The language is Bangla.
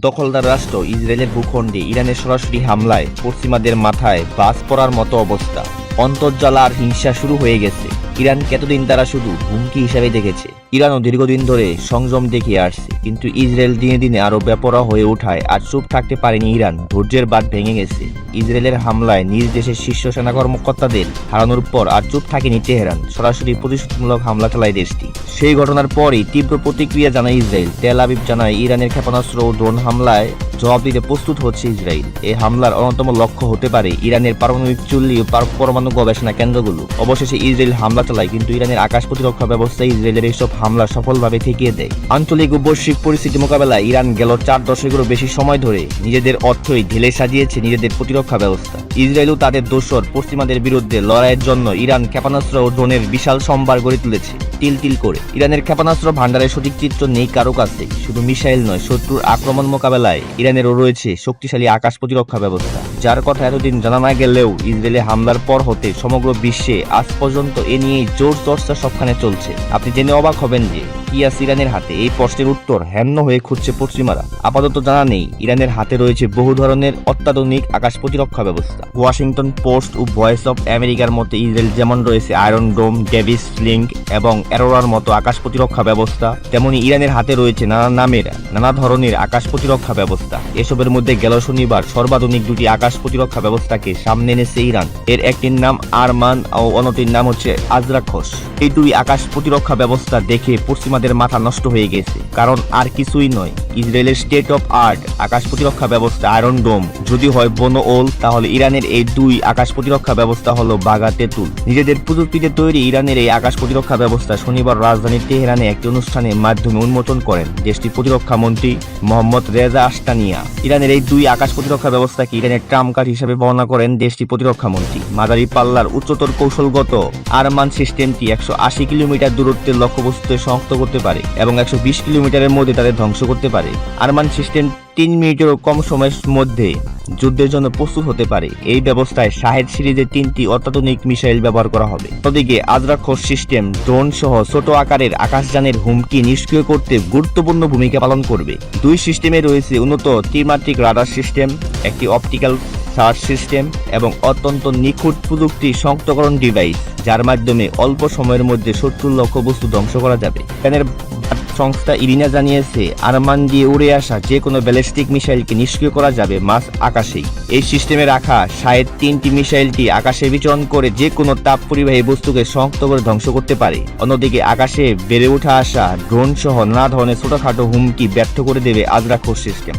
দখলদার রাষ্ট্র ইসরায়েলের ভূখণ্ডে ইরানের সরাসরি হামলায় পশ্চিমাদের মাথায় বাস পড়ার মতো অবস্থা। অন্তর্জাল আর হিংসা শুরু হয়ে গেছে। ইরানকে এতদিন তারা শুধু হুমকি হিসাবে দেখেছে? ইরানও দীর্ঘদিন ধরে সংযম দেখিয়ে আসছে। কিন্তু ইসরায়েল দিনে দিনে আরও বেপরা হয়ে ওঠায় আর চুপ থাকতে পারেনি ইরান। ধৈর্যের বাদ ভেঙে গেছে। ইসরায়েলের হামলায় নিজ দেশের শীর্ষ সেনা কর্মকর্তাদের হারানোর পর আর চুপ থাকেনি তেহরান, সরাসরি প্রতিশোধমূলক হামলা চালায় দেশটি। সেই ঘটনার পরই তীব্র প্রতিক্রিয়া জানায় ইসরায়েল। তেল আবিব জানায়, ইরানের ক্ষেপণাস্ত্র ও ড্রোন হামলায় জবাব দিতে প্রস্তুত হচ্ছে ইসরায়েল। এই হামলার অন্যতম লক্ষ্য হতে পারে ইরানের পারমাণবিক চুল্লি ও পরমাণু গবেষণা কেন্দ্রগুলো। অবশেষে ইসরায়েল হামলা চালায়, কিন্তু ইরানের আকাশ প্রতিরক্ষা ব্যবস্থায় ইসরায়েলের এইসব হামলা সফলভাবে ঠেকিয়ে দেয়। আঞ্চলিক বৈশ্বিক পরিস্থিতি মোকাবেলায় ইরান গেল চার দশকেরও বেশি সময় ধরে নিজেদের অর্থই ঢেলে সাজিয়েছে নিজেদের প্রতিরক্ষা ব্যবস্থা। ইসরায়েলও তাদের দোসর পশ্চিমাদের বিরুদ্ধে লড়াইয়ের জন্য ইরান ক্ষেপণাস্ত্র ও ড্রোনের বিশাল সম্ভার গড়ে তুলেছে তিল তিল করে। ইরানের ক্ষেপণাস্ত্র ভান্ডারের সঠিক চিত্র নেই কারও কাছে, শুধু মিসাইল নয়, শত্রুর আক্রমণ মোকাবেলায় ইরানেরও রয়েছে শক্তিশালী আকাশ প্রতিরক্ষা ব্যবস্থা। যার কথা এতদিন জানা না গেলেও ইসরায়েলে হামলার পর হতে সমগ্র বিশ্বে আজ পর্যন্ত এ নিয়ে জোর চর্চা সবখানে চলছে। আপনি জেনে অবাক হবেন যে আছে ইরানের হাতে এই প্রশ্নের উত্তর হ্যান্ন হয়ে খুঁজছে পশ্চিমারা। আপাতত জানা নেই, ইরানের হাতে রয়েছে বহু ধরনের অত্যাধুনিক আকাশ প্রতিরক্ষা ব্যবস্থা। ওয়াশিংটন পোস্ট ও ভয়েস অফ আমেরিকার মতে ইসরায়েল যেমন রয়েছে আয়রন ডোম, ডেভিস লিঙ্ক এবং অ্যারোরার মতো আকাশ প্রতিরক্ষা ব্যবস্থা, তেমনি ইরানের হাতে রয়েছে নানা নামের, নানা ধরনের আকাশ প্রতিরক্ষা ব্যবস্থা। এসবের মধ্যে গেল শনিবার সর্বাধুনিক দুটি আকাশ প্রতিরক্ষা ব্যবস্থাকে সামনে এনেছে ইরান। এর একটির নাম আরমান ও অন্যটির নাম হচ্ছে আজরাখস এই দুই আকাশ প্রতিরক্ষা ব্যবস্থা দেখে পশ্চিমাদের মাথা নষ্ট হয়ে গেছে কারণ আর কিছুই নয়। ইসরায়েলের স্টেট অফ আর্ট, আকাশ প্রতিরক্ষা ব্যবস্থা, আয়রন ডোম। যদি হয় বনো ওল, তাহলে ইরানের এই দুই আকাশ প্রতিরক্ষা ব্যবস্থা হলো বাগা তেতুল। নিজেদের প্রযুক্তিতে তৈরি ইরানের এই আকাশ প্রতিরক্ষা ব্যবস্থা শনিবার রাজধানী তেহরানে একটি অনুষ্ঠানের মাধ্যমে উন্মোচন করেন দেশটির প্রতিরক্ষা মন্ত্রী মোহাম্মদ রেজা আস্তানিয়া ইরানের এই দুই আকাশ প্রতিরক্ষা ব্যবস্থাকে ইরানের ট্রাম্প কার্ড হিসেবে বর্ণনা করেন দেশটির প্রতিরক্ষা মন্ত্রী। মাদারি পাল্লার উচ্চতর কৌশলগত আরমান সিস্টেমটি একশো আশি কিলোমিটার দূরত্বের লক্ষ্যবস্তুতে শনাক্ত করতে পারে এবং একশো বিশ কিলোমিটারের মধ্যে তাদের ধ্বংস করতে পারে। আরমান সিস্টেম তিন মিনিটেরও কম সময়ের মধ্যে যুদ্ধের জন্য প্রস্তুত হতে পারে। এই ব্যবস্থায় শাহেদ সিরিজের তিনটি অত্যাধুনিক মিসাইল ব্যবহার করা হবে। অন্যদিকে আজরাখোস সিস্টেম ড্রোন সহ ছোট আকারের আকাশযানের হুমকি নিষ্ক্রিয় করতে গুরুত্বপূর্ণ ভূমিকা পালন করবে। দুই সিস্টেমে রয়েছে উন্নত ত্রিমাত্রিক রাডার সিস্টেম, একটি অপটিক্যাল সার্চ সিস্টেম এবং অত্যন্ত নিখুঁত প্রযুক্তি শনাক্তকরণ ডিভাইস, যার মাধ্যমে অল্প সময়ের মধ্যে শত্রুর লক্ষ্যবস্তু ধ্বংস করা যাবে। সংস্থা ইরিনা জানিয়েছে, আরমান দিয়ে উড়ে আসা যে কোনো ব্যালিস্টিক মিসাইলকে নিষ্ক্রিয় করা যাবে মাস আকাশেই। এই সিস্টেমে রাখা সাড়ে তিনটি মিসাইলটি আকাশে বিচরণ করে যে কোনো তাপ পরিবাহী বস্তুকে শনাক্ত করে ধ্বংস করতে পারে। অন্যদিকে আকাশে বেড়ে ওঠা আসা ড্রোন সহ নানা ধরনের ছোটখাটো হুমকি ব্যর্থ করে দেবে আজরাখোর সিস্টেম।